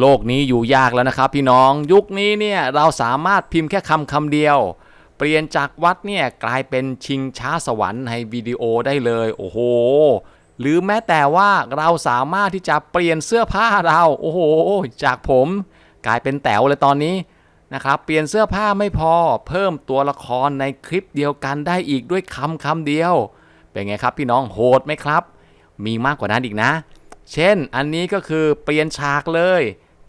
โลกนี้อยู่ยากแล้วนะครับ พี่น้องยุคนี้เนี่ยเราสามารถพิมพ์แค่คำคำเดียว เปลี่ยนจากวัดเนี่ยกลายเป็นชิงช้าสวรรค์ในวิดีโอได้เลย โอ้โห หรือแม้แต่ว่าเราสามารถที่จะเปลี่ยนเสื้อผ้าเรา โอ้โห จากผมกลายเป็นแต๋วเลยตอนนี้นะครับเปลี่ยนเสื้อผ้าไม่พอเพิ่มตัวละครในคลิปเดียวกันได้อีกด้วยคำคำเดียว เป็นไงครับพี่น้องโหดไหมครับ มีมากกว่านั้นอีกนะ เช่นอันนี้ก็คือเปลี่ยนฉากเลย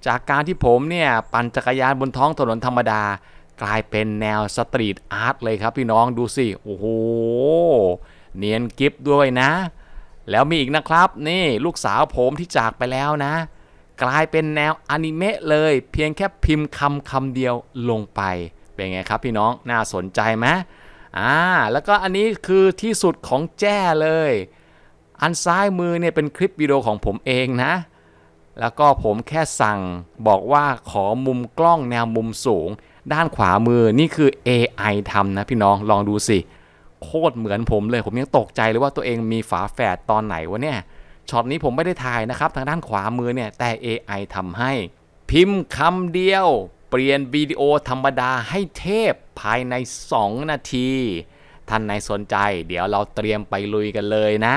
จากการที่ผมเนี่ยปั่นจักรยานบนท้องถนนธรรมดา กลายเป็นแนวสตรีทอาร์ตเลยครับพี่น้องดูสิ โอ้โห เนียนกิฟด้วยนะ แล้วมีอีกนะครับนี่ลูกสาวผมที่จากไปแล้วนะ กลายเป็นแนวอนิเมะเลย เพียงแค่พิมพ์คำคำเดียวลงไป เป็นไงครับพี่น้องน่าสนใจไหมอ่าแล้วก็อันนี้คือที่สุดของแจ้เลย อันซ้ายมือเนี่ยเป็นคลิปวิดีโอของผมเองนะ แล้วก็ผมแค่สั่งบอกว่าขอมุมกล้องแนวมุมสูง ด้านขวามือนี่คือ AI ทำนะพี่น้องลองดูสิ โคตรเหมือนผมเลย ผมยังตกใจเลยว่าตัวเองมีฝาแฝดตอนไหนวะเนี่ยช็อตนี้ผมไม่ได้ถ่ายนะครับ ทางด้านขวามือเนี่ยแต่ AI ทำให้ พิมพ์คำเดียว เปลี่ยนวิดีโอธรรมดาให้เทพภายใน 2 นาที ท่านไหนสนใจ เดี๋ยวเราเตรียมไปลุยกันเลยนะ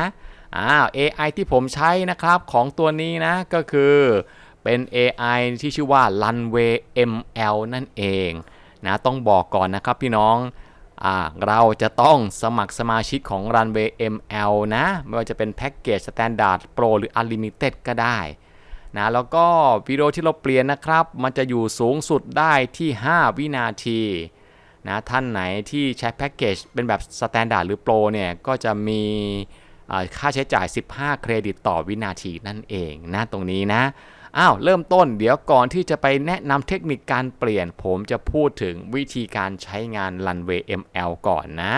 อ้าว AI ที่ผมใช้นะครับของตัวนี้นะก็คือเป็น AI ที่ชื่อว่า Runway ML นั่นเองนะต้องบอกก่อนนะครับพี่น้องอ่าเราจะต้องสมัครสมาชิกของ Runway ML นะ ไม่ว่าจะเป็นแพ็กเกจ Standard Pro หรือ Unlimited ก็ได้นะแล้วก็วิดีโอที่เราเปลี่ยนนะครับ มันจะอยู่สูงสุดได้ที่ 5 วินาทีนะท่านไหนที่ใช้แพ็กเกจเป็นแบบ Standard หรือ Pro เนี่ยก็จะมี ค่าใช้จ่าย 15 เครดิตต่อวินาทีนั่นเองนะตรงนี้นะอ้าวเริ่มต้นเดี๋ยวก่อนที่จะไปแนะนำเทคนิคการเปลี่ยน ผมจะพูดถึงวิธีการใช้งาน Runway ML ก่อนนะ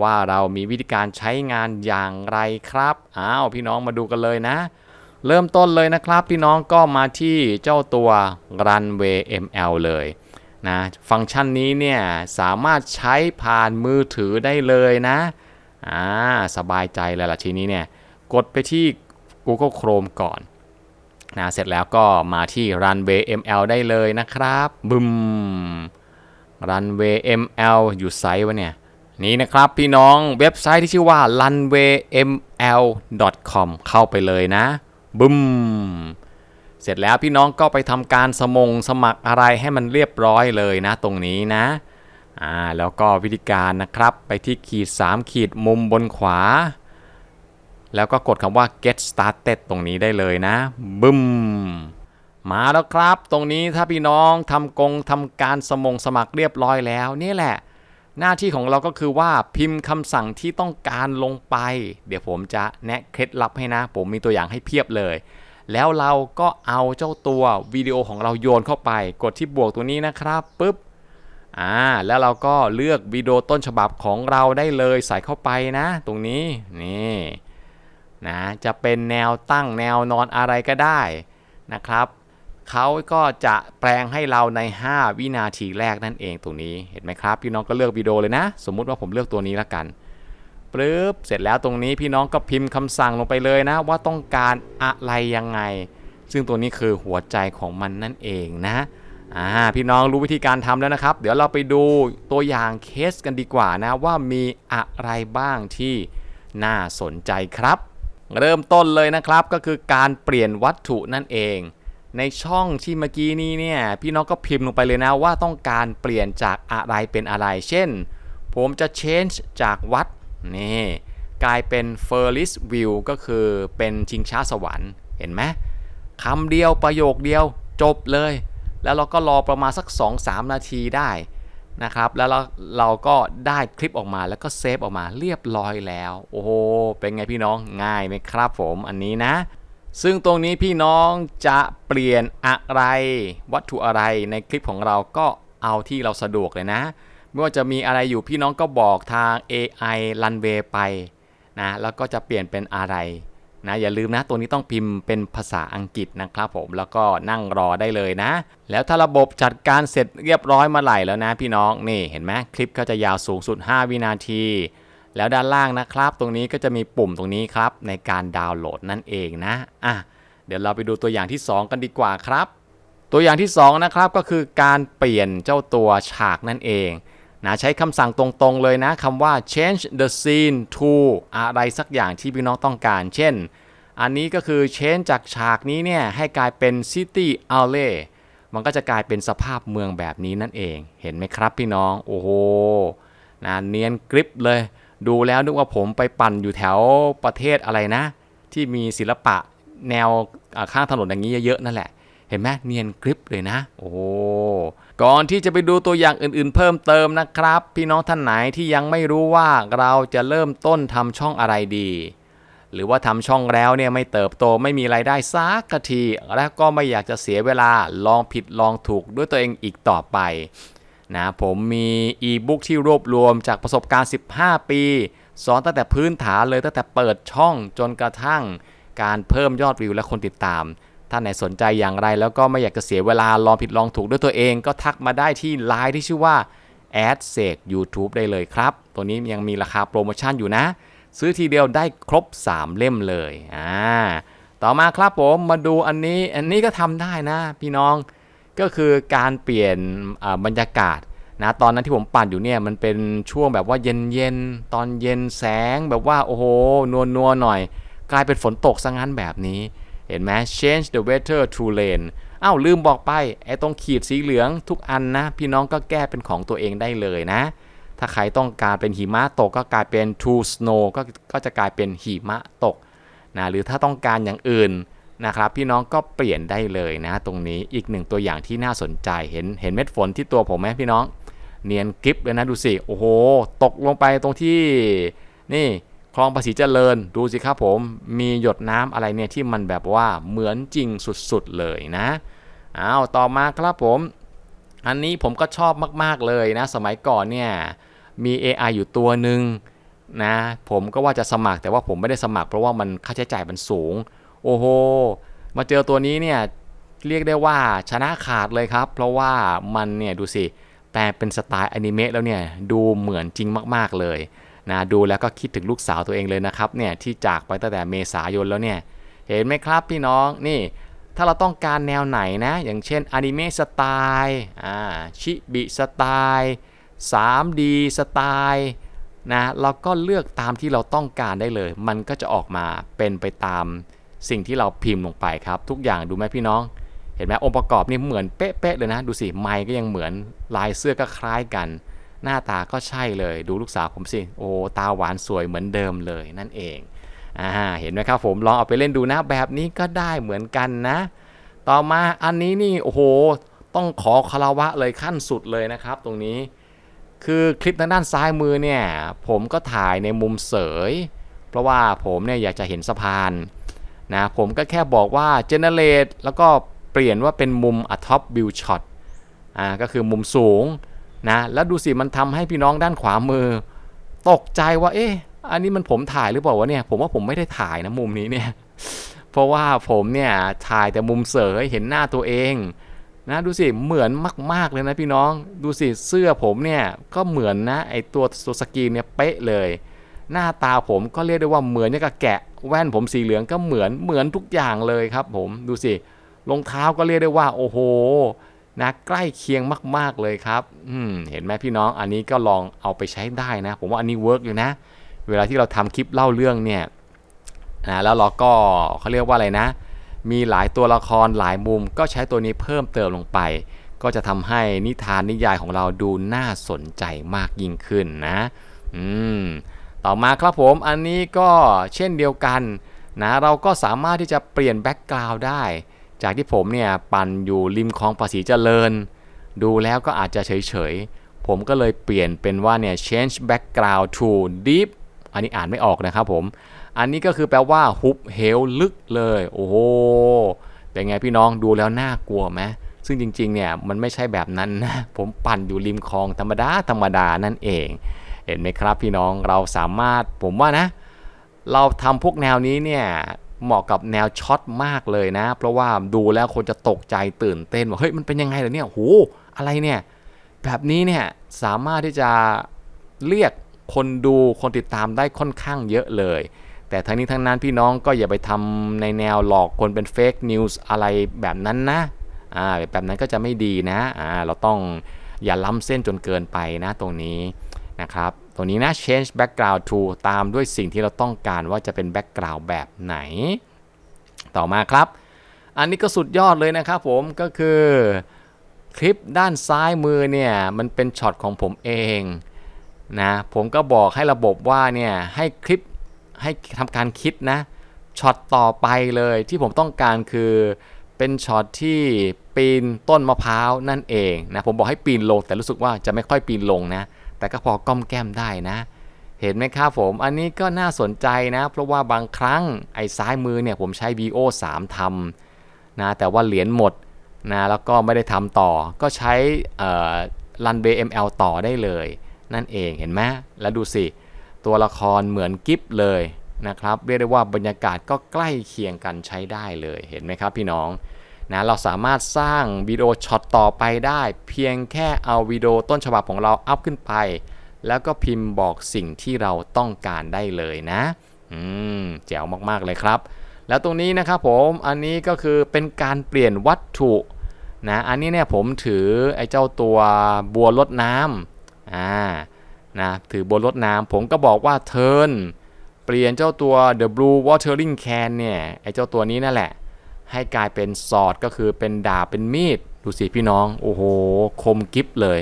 ว่าเรามีวิธีการใช้งานอย่างไรครับอ้าวพี่น้องมาดูกันเลยนะ เริ่มต้นเลยนะครับพี่น้องก็มาที่เจ้าตัว Runway ML เลยนะฟังก์ชันนี้เนี่ยสามารถใช้ผ่านมือถือได้เลยนะ อ่าสบายใจเลยล่ะทีนี้เนี่ย กดไปที่ Google Chrome ก่อนนะเสร็จแล้วก็มาที่ Runway ML ได้เลยนะครับบึม Runway ML อยู่ไซต์วะเนี่ย นี่นะครับพี่น้องเว็บไซต์ที่ชื่อว่า runwayml.com เข้าไปเลยนะบึมเสร็จแล้วพี่น้องก็ไปทำการสมงสมัครอะไรให้มันเรียบร้อยเลยนะตรงนี้นะ อ่าแล้วก็วิธีการนะครับไปที่ขีด 3 ขีดมุมบนขวา แล้วก็กดคำว่า get started ตรงนี้ได้เลยนะบึมมาแล้วครับ ตรงนี้ถ้าพี่น้องทำกงทำการสมงสมัครเรียบร้อยแล้วนี่แหละ หน้าที่ของเราก็คือว่าพิมพ์คำสั่งที่ต้องการลงไป เดี๋ยวผมจะแนะเคล็ดลับให้นะ ผมมีตัวอย่างให้เพียบเลย แล้วเราก็เอาเจ้าตัววิดีโอของเราโยนเข้าไป กดที่บวกตัวนี้นะครับปุ๊บ อ่าแล้วเราก็เลือกวิดีโอต้นฉบับของเราได้เลยใส่เข้าไปนะ ตรงนี้นี่นะจะเป็นแนวตั้งแนวนอนอะไรก็ได้นะครับเขาก็จะแปลงให้เราใน 5 วินาทีแรกนั่นเองตรงนี้เห็นไหมครับ พี่น้องก็เลือกวิดีโอเลยนะ สมมุติว่าผมเลือกตัวนี้ละกันปึ๊บเสร็จแล้วตรงนี้พี่น้องก็พิมพ์คำสั่งลงไปเลยนะ ว่าต้องการอะไรยังไง ซึ่งตัวนี้คือหัวใจของมันนั่นเองนะ อ่าพี่น้องรู้วิธีการทำแล้วนะครับ เดี๋ยวเราไปดูตัวอย่างเคสกันดีกว่านะว่ามีอะไรบ้างที่น่าสนใจครับ เริ่มต้นเลยนะครับก็คือการเปลี่ยนวัตถุนั่นเอง ในช่องที่เมื่อกี้นี้เนี่ยพี่น้องก็พิมพ์ลงไปเลยนะว่าต้องการเปลี่ยนจากอะไรเป็นอะไร เช่น ผมจะ change จากวัดนี่กลายเป็น Ferris Wheel ก็คือเป็นชิงช้าสวรรค์เห็นไหมคำเดียวประโยคเดียวจบเลย แล้วเราก็รอประมาณสัก 2-3 นาทีได้นะครับแล้วเราเราก็ได้คลิปออกมาแล้วก็เซฟออกมาเรียบร้อยแล้ว โอ้โหเป็นไงพี่น้องง่ายไหมครับผมอันนี้นะ ซึ่งตรงนี้พี่น้องจะเปลี่ยนอะไร วัตถุอะไรในคลิปของเราก็เอาที่เราสะดวกเลยนะ ไม่ว่าจะมีอะไรอยู่พี่น้องก็บอกทาง AI Runway ไปนะแล้วก็จะเปลี่ยนเป็นอะไร นะอย่าลืมนะตัวนี้ต้องพิมพ์เป็นภาษาอังกฤษนะครับผมแล้วก็นั่งรอได้เลยนะ แล้วถ้าระบบจัดการเสร็จเรียบร้อยมาไหร่แล้วนะพี่น้องนี่เห็นไหมคลิปก็จะยาวสูงสุด 5 วินาที แล้วด้านล่างนะครับ ตรงนี้ก็จะมีปุ่มตรงนี้ครับในการดาวน์โหลดนั่นเองนะอะเดี๋ยวเราไปดูตัวอย่างที่ 2 กันดีกว่าครับ ตัวอย่างที่2นะครับก็คือการเปลี่ยนเจ้าตัวฉากนั่นเอง นะใช้คำสั่งตรงๆเลยนะคำว่า change the scene to อะไรสักอย่างที่พี่น้องต้องการ เช่น อันนี้ก็คือ change จากฉากนี้เนี่ยให้กลายเป็น city outlet มันก็จะกลายเป็นสภาพเมืองแบบนี้นั่นเอง เห็นไหมครับพี่น้อง โอ้โหนะเนียนกริปเลย ดูแล้วนึกว่าผมไปปั่นอยู่แถวประเทศอะไรนะ ที่มีศิลปะแนวข้างถนนอย่างนี้เยอะๆนั่นแหละ เห็นไหมเนียนกริปเลยนะ โอ้ก่อนที่จะไปดูตัวอย่างอื่นๆ เพิ่มเติมนะครับ พี่น้องท่านไหนที่ยังไม่รู้ว่าเราจะเริ่มต้นทำช่องอะไรดี หรือว่าทำช่องแล้วเนี่ยไม่เติบโตไม่มีไรายได้สักที และก็ไม่อยากจะเสียเวลาลองผิดลองถูกด้วยตัวเองอีกต่อไปนะผมมีอีบุ๊กที่รวบรวมจากประสบการณ์ 15 ปี สอนตั้งแต่พื้นฐานเลยตั้งแต่เปิดช่องจนกระทั่งการเพิ่มยอดวิวและคนติดตาม ถ้าไหนสนใจอย่างไร แล้วก็ไม่อยากจะเสียเวลาลองผิดลองถูกด้วยตัวเอง ก็ทักมาได้ที่ไลน์ที่ชื่อว่า a d s e k YouTube ได้เลยครับ ตัวนี้ยังมีราคาโปรโมชั่นอยู่นะ ซื้อทีเดียวได้ครบ 3 เล่มเลยอ่าต่อมาครับผมมาดูอันนี้อันนี้ก็ทำได้นะ พี่น้องก็คือการเปลี่ยนบรรยากาศนะตอนนั้นที่ผมปั่นอยู่เนี่ยมันเป็นช่วงแบบว่าเย็นเย็นตอนเย็นแสงแบบว่าโอ้โหนวลนัวหน่อย กลายเป็นฝนตกซะงั้นแบบนี้ เห็นไหม change the weather to rain อ้าวลืมบอกไปไอ้ตรงขีดสีเหลืองทุกอันนะ พี่น้องก็แก้เป็นของตัวเองได้เลยนะ ถ้าใครต้องการเป็นหิมะตกก็กลายเป็น to snow ก็ก็จะกลายเป็นหิมะตกนะหรือถ้าต้องการอย่างอื่นนะครับพี่น้องก็เปลี่ยนได้เลยนะ ตรงนี้อีกหนึ่งตัวอย่างที่น่าสนใจเห็นเห็นเม็ดฝนที่ตัวผมไหมพี่น้อง เนียนกริปเลยนะดูสิโอ้โห ตกลงไปตรงที่นี่ คลองภาษีเจริญดูสิครับผมมีหยดน้ำอะไรเนี่ยที่มันแบบว่าเหมือนจริงสุดๆเลยนะอ้าวต่อมาครับผม อันนี้ผมก็ชอบมากๆเลยนะ สมัยก่อนเนี่ยมี AI อยู่ตัวหนึ่งนะผมก็ว่าจะสมัครแต่ว่าผมไม่ได้สมัคร เพราะว่ามันค่าใช้จ่ายมันสูง โอ้โหมาเจอตัวนี้เนี่ยเรียกได้ว่าชนะขาดเลยครับ เพราะว่ามันเนี่ยดูสิแปลเป็นสไตล์อนิเมะแล้วเนี่ยดูเหมือนจริงมากๆเลย นะดูแล้วก็คิดถึงลูกสาวตัวเองเลยนะครับเนี่ยที่จากไปตั้งแต่เมษายนแล้วเนี่ยเห็นไหมครับพี่น้องนี่ถ้าเราต้องการแนวไหนนะ อย่างเช่นอนิเมะสไตล์อ่าชิบิสไตล์ 3D สไตล์นะเราก็เลือกตามที่เราต้องการได้เลย มันก็จะออกมาเป็นไปตามสิ่งที่เราพิมพ์ลงไปครับ ทุกอย่างดูไหมพี่น้อง เห็นไหมองค์ประกอบนี่เหมือนเป๊ะๆเลยนะ ดูสิไมค์ก็ยังเหมือนลายเสื้อก็คล้ายกัน หน้าตาก็ใช่เลยดูลูกสาวผมสิโอ้ตาหวานสวยเหมือนเดิมเลยนั่นเองอ่าเห็นไหมครับผมลองเอาไปเล่นดูนะแบบนี้ก็ได้เหมือนกันนะ ต่อมาอันนี้นี่โอ้โหต้องขอคารวะเลยขั้นสุดเลยนะครับ ตรงนี้ คือคลิปทางด้านซ้ายมือเนี่ย ผมก็ถ่ายในมุมเสย เพราะว่าผมเนี่ยอยากจะเห็นสะพานนะผมก็แค่บอกว่า generate แล้วก็เปลี่ยนว่าเป็นมุม a top view shot อ่าก็คือมุมสูง นะแล้วดูสิมันทำให้พี่น้องด้านขวามือ ตกใจว่า เอ๊ะอันนี้มันผมถ่ายหรือเปล่าวะเนี่ยผมว่าผมไม่ได้ถ่ายนะมุมนี้เนี่ยเพราะว่าผมเนี่ยถ่ายแต่มุมเสยเห็นหน้าตัวเองนะดูสิเหมือนมาก ๆ เลยนะพี่น้องดูสิเสื้อผมเนี่ยก็เหมือนนะไอตัวตัวสกรีนเนี่ยเป๊ะเลย หน้าตาผมก็เรียกได้ว่าเหมือนกับแกะ แว่นผมสีเหลืองก็เหมือนเหมือนทุกอย่างเลยครับ ผมดูสิรองเท้าก็เรียกได้ว่า โอ้โห นะใกล้เคียงมาก ๆเลยครับเห็นไหมพี่น้องอันนี้ก็ลองเอาไปใช้ได้นะ ผมว่าอันนี้เวิร์กอยู่นะ เวลาที่เราทำคลิปเล่าเรื่องเนี่ยนะแล้วเราก็เขาเรียกว่าอะไรนะ มีหลายตัวละครหลายมุม ก็ใช้ตัวนี้เพิ่มเติมลงไป ก็จะทำให้นิทานนิยายของเราดูน่าสนใจมากยิ่งขึ้นนะ อืมต่อมาครับผมอันนี้ก็เช่นเดียวกันนะเราก็สามารถที่จะเปลี่ยนแบ็กกราวด์ได้ จากที่ผมเนี่ยปั่นอยู่ริมคลองภาษีเจริญ ดูแล้วก็อาจจะเฉยๆ ผมก็เลยเปลี่ยนเป็นว่าเนี่ย change background to deep อันนี้อ่านไม่ออกนะครับผม อันนี้ก็คือแปลว่าฮุบเหวลึกเลย โอ้โห เป็นไงพี่น้องดูแล้วน่ากลัวไหมซึ่งจริงๆเนี่ยมันไม่ใช่แบบนั้นนะ ผมปั่นอยู่ริมคลองธรรมดาธรรมดานั่นเอง เห็นไหมครับพี่น้องเราสามารถผมว่านะ เราทำพวกแนวนี้เนี่ย เหมาะกับแนวช็อตมากเลยนะ เพราะว่าดูแล้วคนจะตกใจตื่นเต้นว่าเฮ้ยมันเป็นยังไงเหรอเนี่ยโหอะไรเนี่ย แบบนี้เนี่ยสามารถที่จะเรียกคนดูคนติดตามได้ค่อนข้างเยอะเลย แต่ทั้งนี้ทั้งนั้นพี่น้องก็อย่าไปทำในแนวหลอกคนเป็นเฟกนิวส์อะไรแบบนั้นนะอ่าแบบนั้นก็จะไม่ดีนะอ่าเราต้องอย่าล้ำเส้นจนเกินไปนะตรงนี้นะครับ รงนี้นะ change background to ตามด้วยสิ่งที่เราต้องการว่าจะเป็น background แบบไหน ต่อมาครับ อันนี้ก็สุดยอดเลยนะครับผมก็คือคลิปด้านซ้ายมือเนี่ยมันเป็นช็อตของผมเองนะผมก็บอกให้ระบบว่าเนี่ยให้คลิปให้ทำการคิดนะช็อตต่อไปเลยที่ผมต้องการคือเป็นช็อตที่ปีนต้นมะพร้าวนั่นเองนะผมบอกให้ปีนลงแต่รู้สึกว่าจะไม่ค่อยปีนลงนะ แต่ก็พอก้อมแก้มได้นะ เห็นไหมครับผม อันนี้ก็น่าสนใจนะ เพราะว่าบางครั้งไอ้ซ้ายมือเนี่ยผมใช้ VO 3ทำนะ แต่ว่าเหรียญหมดนะ แล้วก็ไม่ได้ทำต่อ ก็ใช้รันเบย์ ML ต่อได้เลย นั่นเองเห็นไหมแล้วดูสิ ตัวละครเหมือนกิฟเลยนะครับ เรียกได้ว่าบรรยากาศก็ใกล้เคียงกันใช้ได้เลย เห็นไหมครับพี่น้อง นะเราสามารถสร้างวิดีโอช็อตต่อไปได้ เพียงแค่เอาวิดีโอต้นฉบับของเราอัพขึ้นไป แล้วก็พิมพ์บอกสิ่งที่เราต้องการได้เลยนะอืมแจ๋วมากๆเลยครับ แล้วตรงนี้นะครับผมอันนี้ก็คือเป็นการเปลี่ยนวัตถุนะอันนี้เนี่ยผมถือไอ้เจ้าตัวบัวรดน้ำอ่านะถือบัวรดน้ำผมก็บอกว่า turn เปลี่ยนเจ้าตัว the blue watering can เนี่ยไอ้เจ้าตัวนี้นั่นแหละ ให้กลายเป็นสอดก็คือเป็นดาบเป็นมีด ดูสิพี่น้อง โอ้โห คมกิฟเลย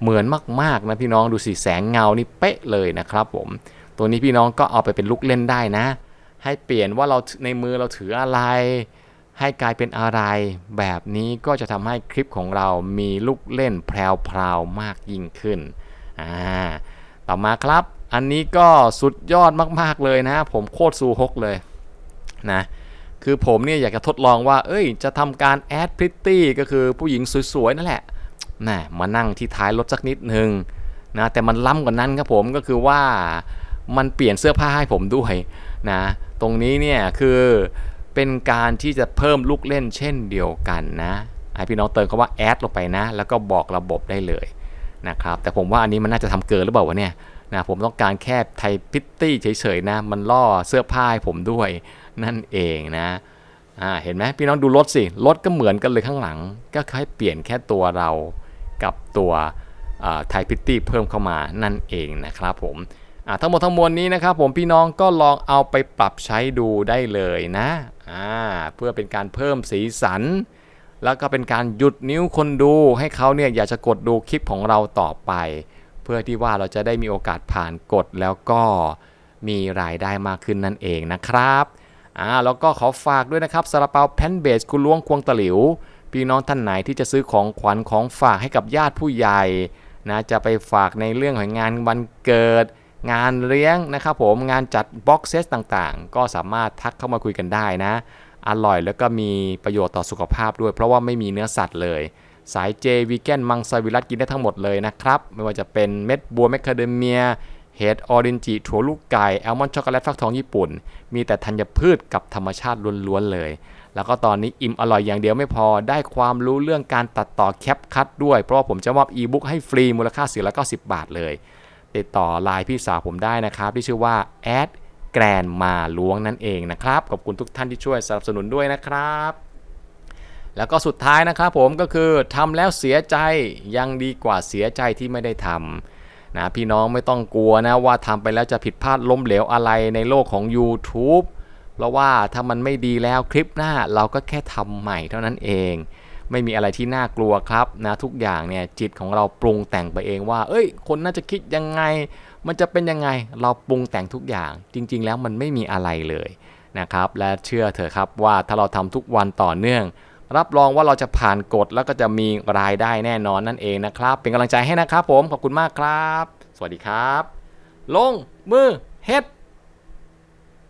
เหมือนมากๆนะพี่น้องดูสิแสงเงานี่เป๊ะเลยนะครับผม ตัวนี้พี่น้องก็เอาไปเป็นลูกเล่นได้นะ ให้เปลี่ยนว่าเราในมือเราถืออะไร ให้กลายเป็นอะไร แบบนี้ก็จะทำให้คลิปของเรามีลูกเล่นแพรวๆมากยิ่งขึ้นอ่าต่อมาครับ อันนี้ก็สุดยอดมากๆเลยนะ ผมโคตรซูฮกเลยนะ คือผมเนี่ยอยากจะทดลองว่า เอ้ย จะทำการแอดพริตตี้ก็คือผู้หญิงสวยๆนั่นแหละนะมานั่งที่ท้ายรถสักนิดหนึ่งนะแต่มันล้ำกว่านั้นครับผมก็คือว่ามันเปลี่ยนเสื้อผ้าให้ผมด้วยนะตรงนี้เนี่ยคือเป็นการที่จะเพิ่มลูกเล่นเช่นเดียวกันนะให้พี่น้องเติมคำว่าแอดลงไปนะ แล้วก็บอกระบบได้เลยนะครับแต่ผมว่าอันนี้มันน่าจะทำเกินหรือเปล่าวะเนี่ยนะผมต้องการแค่ไทยพิตตี้เฉยๆนะมันล่อเสื้อผ้าให้ผมด้วย นั่นเองนะอ่าเห็นไหมพี่น้องดูรถสิรถก็เหมือนกันเลยข้างหลัง ก็แค่เปลี่ยนแค่ตัวเรากับตัวไทยพิตตี้เพิ่มเข้ามานั่นเองนะครับผมทั้งหมดทั้งมวลนี้นะครับผมพี่น้องก็ลองเอาไปปรับใช้ดูได้เลยนะเพื่อเป็นการเพิ่มสีสัน แล้วก็เป็นการหยุดนิ้วคนดูให้เขาเนี่ยอยากจะกดดูคลิปของเราต่อไป เพื่อที่ว่าเราจะได้มีโอกาสผ่านกดแล้วก็มีรายได้มากขึ้นนั่นเองนะครับ อ่าแล้วก็ขอฝากด้วยนะครับซาลาเปาแพนเบสกุล้วงควงตะหลิว พี่น้องท่านไหนที่จะซื้อของขวัญของฝากให้กับญาติผู้ใหญ่นะจะไปฝากในเรื่องของงานวันเกิด งานเลี้ยงนะครับผมงานจัดบ็อกเซตต่างๆ ก็สามารถทักเข้ามาคุยกันได้นะ อร่อยแล้วก็มีประโยชน์ต่อสุขภาพด้วย เพราะว่าไม่มีเนื้อสัตว์เลย สายเจวีแกนมังสวิรัตกินได้ทั้งหมดเลยนะครับ ไม่ว่าจะเป็นเม็ดบัวแมคคาเดเมีย เฮดออรินจิถั่วลูกไก่แอลมอนด์ช็อกโกแลตฟักทองญี่ปุ่น มีแต่ธัญพืชกับธรรมชาติล้วนๆเลย แล้วก็ตอนนี้อิ่มอร่อยอย่างเดียวไม่พอได้ความรู้เรื่องการตัดต่อแคปคัดด้วย เพราะผมจะมอบอีบุ๊กให้ฟรีมูลค่า490บาทเลย ติดต่อไลน์พี่สาวผมได้นะครับ ที่ชื่อว่าแอดแกรนมาล้วงนั่นเองนะครับขอบคุณทุกท่านที่ช่วยสนับสนุนด้วยนะครับแล้วก็สุดท้ายนะครับผมก็คือทำแล้วเสียใจยังดีกว่าเสียใจที่ไม่ได้ทำ นะพี่น้องไม่ต้องกลัวนะว่าทำไปแล้วจะผิดพลาดล้มเหลวอะไรในโลกของ YouTube เพราะว่าถ้ามันไม่ดีแล้วคลิปหน้าเราก็แค่ทำใหม่เท่านั้นเอง ไม่มีอะไรที่น่ากลัวครับนะทุกอย่างเนี่ยจิตของเราปรุงแต่งไปเองว่า เอ้ย คนน่าจะคิดยังไง มันจะเป็นยังไงเราปรุงแต่งทุกอย่าง จริง ๆ แล้วมันไม่มีอะไรเลยนะครับและเชื่อเถอะครับว่าถ้าเราทำทุกวันต่อเนื่อง รับรองว่าเราจะผ่านกฎแล้วก็จะมีรายได้แน่นอนนั่นเองนะครับ เป็นกำลังใจให้นะครับผมขอบคุณมากครับ สวัสดีครับ ลงมือเฮ็ด